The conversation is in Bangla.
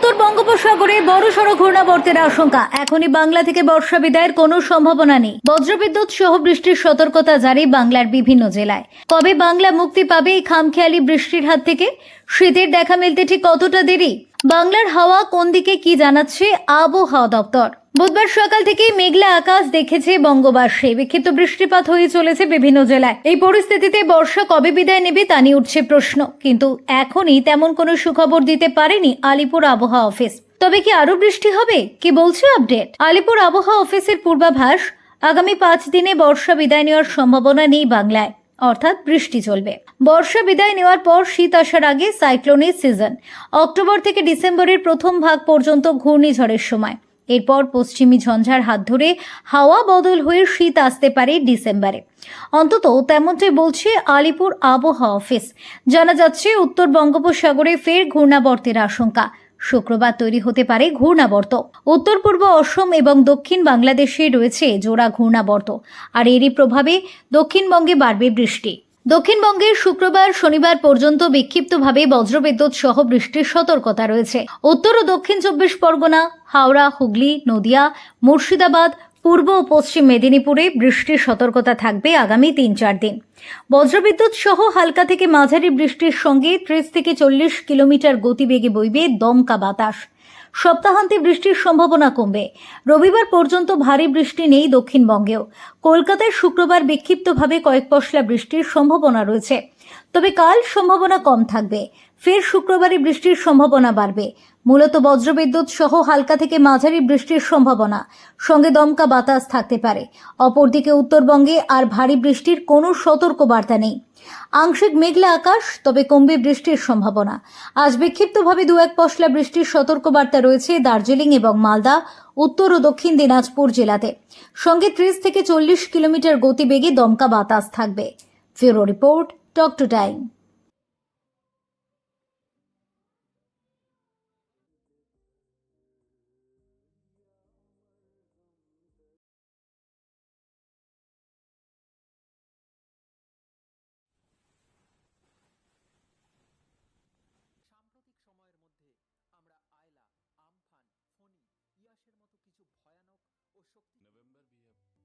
উত্তর বঙ্গোপসাগরে বড় সড়ক ঘূর্ণাবর্তের আশঙ্কা। এখনই বাংলা থেকে বর্ষা বিদায়ের কোনো সম্ভাবনা নেই। বজ্রবিদ্যুৎ সহ বৃষ্টির সতর্কতা জারি বাংলার বিভিন্ন জেলায়। কবে বাংলা মুক্তি পাবে এই খামখেয়ালি বৃষ্টির হাত থেকে? শীতের দেখা মিলতে ঠিক কতটা দেরি? বাংলার হাওয়া কোন দিকে কি জানাচ্ছে আবহাওয়া দপ্তর? বুধবার সকাল থেকেই মেঘলা আকাশ দেখেছে বঙ্গবাসী। বিক্ষিপ্ত বৃষ্টিপাত হয়ে চলেছে বিভিন্ন জেলায়। এই পরিস্থিতিতে বর্ষা কবে বিদায় নেবে তা নিয়ে উঠছে প্রশ্ন। কিন্তু এখনই তেমন কোনো সুখবর দিতে পারেনি আলিপুর আবহাওয়া অফিস। তবে কি আরও বৃষ্টি হবে? কি বলছে আপডেট? আলিপুর আবহাওয়া অফিসের পূর্বাভাস, আগামী পাঁচ দিনে বর্ষা বিদায় নেওয়ার সম্ভাবনা নেই বাংলায়। অর্থাৎ বৃষ্টি চলবে। বর্ষা বিদায় নেওয়ার পর শীত আসার আগে সাইক্লোনের সিজন। অক্টোবর থেকে ডিসেম্বরের প্রথম ভাগ পর্যন্ত ঘূর্ণিঝড়ের সময়। এরপর পশ্চিমী ঝঞ্ঝার হাত ধরে হাওয়া বদল হয়ে শীত আসতে পারে ডিসেম্বরে। অন্তত তেমনটাই বলছে আলিপুর আবহাওয়া অফিস। জানা যাচ্ছে, উত্তর বঙ্গোপসাগরে ফের ঘূর্ণাবর্তের আশঙ্কা। শুক্রবার তৈরি হতে পারে ঘূর্ণাবর্ত। উত্তর পূর্ব অসম এবং দক্ষিণ বাংলাদেশে রয়েছে জোড়া ঘূর্ণাবর্ত, আর এরই প্রভাবে দক্ষিণবঙ্গে বাড়বে বৃষ্টি। দক্ষিণবঙ্গের শুক্রবার শনিবার পর্যন্ত বিক্ষিপ্তভাবে বজ্রবিদ্যুৎ সহ বৃষ্টির সতর্কতা রয়েছে। উত্তর ও দক্ষিণ চব্বিশ পরগনা, হাওড়া, হুগলি, নদিয়া, মুর্শিদাবাদ পূর্ব ও পশ্চিম মেদিনীপুরে বৃষ্টির সতর্কতা থাকবে আগামী তিন চার দিন। বজ্রবিদ্যুৎ সহ হালকা থেকে মাঝারি বৃষ্টির সঙ্গে ত্রিশ থেকে চল্লিশ কিলোমিটার গতিবেগে বইবে দমকা বাতাস। সপ্তাহান্তে বৃষ্টির সম্ভাবনা কমবে। রবিবার পর্যন্ত ভারী বৃষ্টি নেই দক্ষিণবঙ্গেও। কলকাতায় শুক্রবার বিক্ষিপ্তভাবে কয়েক পশলা বৃষ্টির সম্ভাবনা রয়েছে। তবে কাল সম্ভাবনা কম থাকবে। ফের শুক্রবারে বৃষ্টির সম্ভাবনা বাড়বে। মূলত বজ্রবিদ্যুৎ সহ হালকা থেকে মাঝারি বৃষ্টির সম্ভাবনা। সঙ্গে দমকা বাতাস থাকতে পারে। অপরদিকে উত্তরবঙ্গে আর ভারী বৃষ্টির কোনো সতর্ক বার্তা নেই। আংশিক মেঘলা আকাশ, তবে কমবে বৃষ্টির সম্ভাবনা। আজ বিক্ষিপ্তভাবে দু এক পশলা বৃষ্টির সতর্কবার্তা রয়েছে দার্জিলিং এবং মালদা, উত্তর ও দক্ষিণ দিনাজপুর জেলাতে। সঙ্গে ত্রিশ থেকে চল্লিশ কিলোমিটার গতিবেগে দমকা বাতাস থাকবে। ফিরো রিপোর্ট টক টু টাইম शक्ति। नवंबर भी अब